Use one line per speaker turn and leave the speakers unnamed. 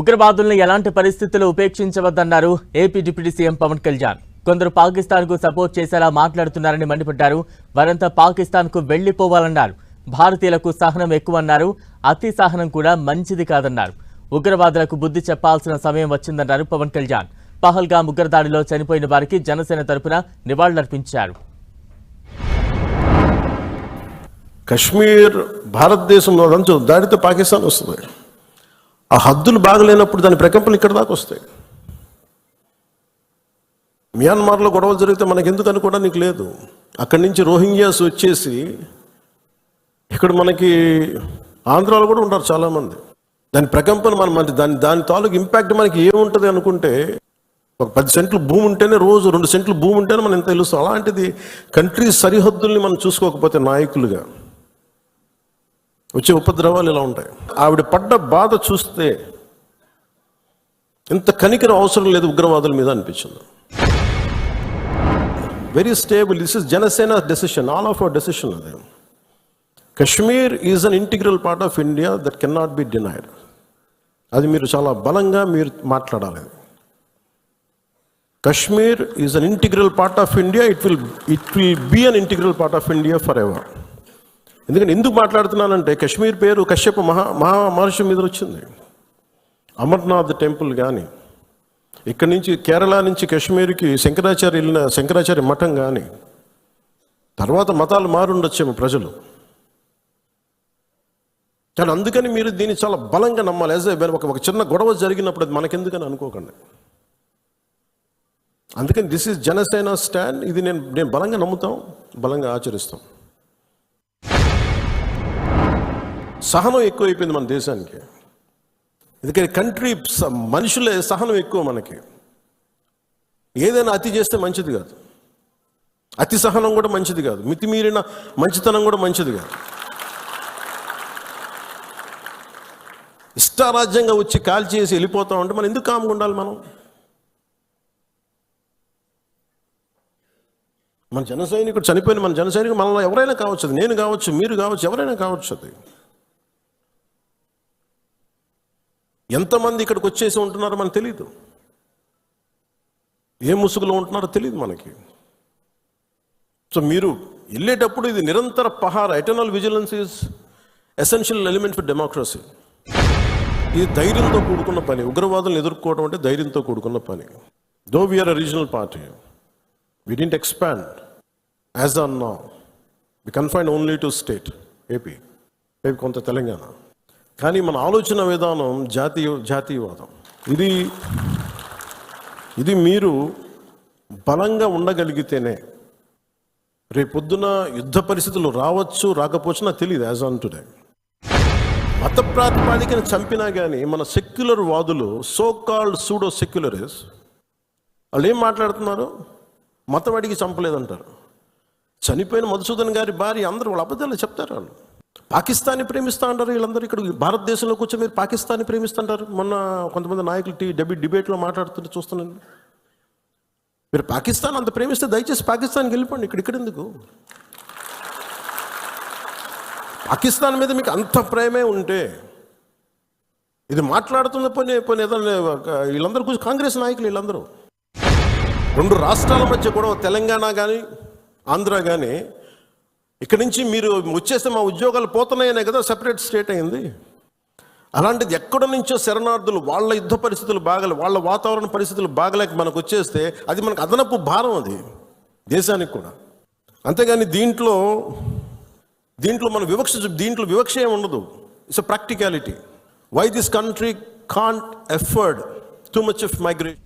ఉగ్రవాదులను ఎలాంటి పరిస్థితుల్లో ఉపేక్షించవద్దన్నారు AP deputy CM Pawan Kalyan. కొందరు పాకిస్తాన్కు సపోర్ట్ చేసేలా మాట్లాడుతున్నారని మండిపడ్డారు. వారంతా పాకిస్తాన్కు వెళ్ళిపోవాలన్నారు భారతీయులకు సహనం ఎక్కువన్నారు. అతి సహనం కూడా మంచిది కాదన్నారు. ఉగ్రవాదులకు బుద్ధి చెప్పాల్సిన సమయం వచ్చిందన్నారు పవన్ కళ్యాణ్. పహల్గా ఉగ్రదాడిలో చనిపోయిన వారికి జనసేన తరపున నివాళులర్పించారు.
కశ్మీర్ భారతదేశంలో దాడితో పాకిస్తాన్ వస్తుంది. ఆ హద్దులు బాగలేనప్పుడు దాని ప్రకంపనలు ఇక్కడ దాకా వస్తాయి. మియాన్మార్లో గొడవలు జరిగితే మనకి కూడా నీకు లేదు. అక్కడి నుంచి రోహింగ్యాస్ వచ్చేసి ఇక్కడ మనకి ఆంధ్రాలో కూడా ఉంటారు చాలామంది. దాని ప్రకంపన మనం మన దాని దాని తాలూకు ఇంపాక్ట్ మనకి ఏముంటుంది అనుకుంటే ఒక పది సెంట్లు భూమి ఉంటేనే రోజు రెండు సెంట్లు భూమి ఉంటేనే మనం ఎంత తెలుస్తాం అలాంటిది కంట్రీ సరిహద్దుల్ని మనం చూసుకోకపోతే నాయకులుగా వచ్చే ఉపద్రవాలు ఇలా ఉంటాయి. ఆవిడ పడ్డ బాధ చూస్తే ఇంత కనికరం అవసరం లేదు ఉగ్రవాదుల మీద అనిపించింది. Very stable this is Janasena decision all of our decision అది. Kashmir is an integral part of India that can not be denied అది మీరు చాలా బలంగా మీరు మాట్లాడాలి. Kashmir is an integral part of India it will it will be an integral part of India for ever ఎందుకంటే ఎందుకు మాట్లాడుతున్నానంటే కశ్మీర్ పేరు కశ్యప మహా మహా మహర్షి మీద వచ్చింది. అమర్నాథ్ టెంపుల్ కానీ ఇక్కడి నుంచి కేరళ నుంచి కశ్మీర్కి శంకరాచార్య వెళ్ళిన శంకరాచార్య మఠం కానీ తర్వాత మతాలు మారుండొచ్చేమో ప్రజలు. కానీ అందుకని మీరు దీన్ని చాలా బలంగా నమ్మాలి. యాజ్ ఒక ఒక చిన్న గొడవ జరిగినప్పుడు అది మనకెందుకని అనుకోకండి. అందుకని దిస్ ఇస్ జనసేన స్టాండ్ ఇది నేను నేను బలంగా నమ్ముతాం బలంగా ఆచరిస్తాం. సహనం ఎక్కువైపోయింది మన దేశానికి. ఎందుకంటే కంట్రీ స- మనుషులే సహనం ఎక్కువ మనకి. ఏదైనా అతి చేస్తే మంచిది కాదు. అతి సహనం కూడా మంచిది కాదు. మితిమీరిన మంచితనం కూడా మంచిది కాదు. ఇష్టారాజ్యంగా వచ్చి కాల్ చేసి వెళ్ళిపోతా ఉంటే మనం ఎందుకు కామ్గా ఉండాలి మనం? మన జన సైనికుడు చనిపోయిన మన జన సైనికుడు మనలో ఎవరైనా కావచ్చు. నేను కావచ్చు మీరు కావచ్చు ఎవరైనా కావచ్చు అది. ఎంతమంది ఇక్కడికి వచ్చేసి ఉంటున్నారో మనకు తెలియదు ఏ ముసుగులో ఉంటున్నారో తెలియదు మనకి. సో మీరు వెళ్ళేటప్పుడు ఇది నిరంతర పహార eternal vigilance is essential element for democracy ఇది ధైర్యంతో కూడుకున్న పని ఉగ్రవాదులను ఎదుర్కోవడం అంటే ధైర్యంతో కూడుకున్న పని. Though we are a regional party we didn't expand as on నా we confine only to state AP AP కొంత తెలంగాణ. కానీ మన ఆలోచన విధానం జాతీయ జాతీయవాదం. ఇది ఇది మీరు బలంగా ఉండగలిగితేనే రేపొద్దున యుద్ధ పరిస్థితులు రావచ్చు రాకపోవచ్చు నాకు తెలియదు యాజ్ ఆన్ టుడే మత ప్రాతిపాదికను చంపినా కానీ మన సెక్యులర్ వాదులు సో కాల్డ్ సూడో సెక్యులరిస్ వాళ్ళు ఏం మాట్లాడుతున్నారు? మతం అడిగి చంపలేదంటారు. చనిపోయిన మధుసూదన్ గారి భార్య అందరూ వాళ్ళ అబద్ధాలు చెప్తారు వాళ్ళు. పాకిస్తాన్ని ప్రేమిస్తా అంటారు వీళ్ళందరూ ఇక్కడ. భారతదేశంలో కూర్చొని మీరు పాకిస్తాన్ని ప్రేమిస్తుంటారు మొన్న కొంతమంది నాయకులు టీ డెబిట్ డిబేట్లో మాట్లాడుతుంటే చూస్తున్నాను. మీరు పాకిస్తాన్ అంత ప్రేమిస్తే దయచేసి పాకిస్తాన్కి వెళ్ళిపోండి. ఇక్కడ ఇక్కడ ఎందుకు? పాకిస్తాన్ మీద మీకు అంత ప్రేమే ఉంటే ఇది మాట్లాడుతున్న పని పోనీ ఏదైనా వీళ్ళందరూ కూర్చొని కాంగ్రెస్ నాయకులు వీళ్ళందరూ. రెండు రాష్ట్రాల మధ్య గొడవ తెలంగాణ కానీ ఆంధ్ర కానీ ఇక్కడి నుంచి మీరు వచ్చేస్తే మా ఉద్యోగాలు పోతున్నాయనే కదా సెపరేట్ స్టేట్ అయింది. అలాంటిది ఎక్కడ నుంచో శరణార్థులు వాళ్ళ యుద్ధ పరిస్థితులు బాగలే వాళ్ళ వాతావరణ పరిస్థితులు బాగలేక మనకు వచ్చేస్తే అది మనకు అదనపు భారం అది దేశానికి కూడా. అంతేగాని దీంట్లో దీంట్లో మన వివక్ష దీంట్లో వివక్ష ఏమి ఉండదు. It's a practicality why this country can't afford too much of migration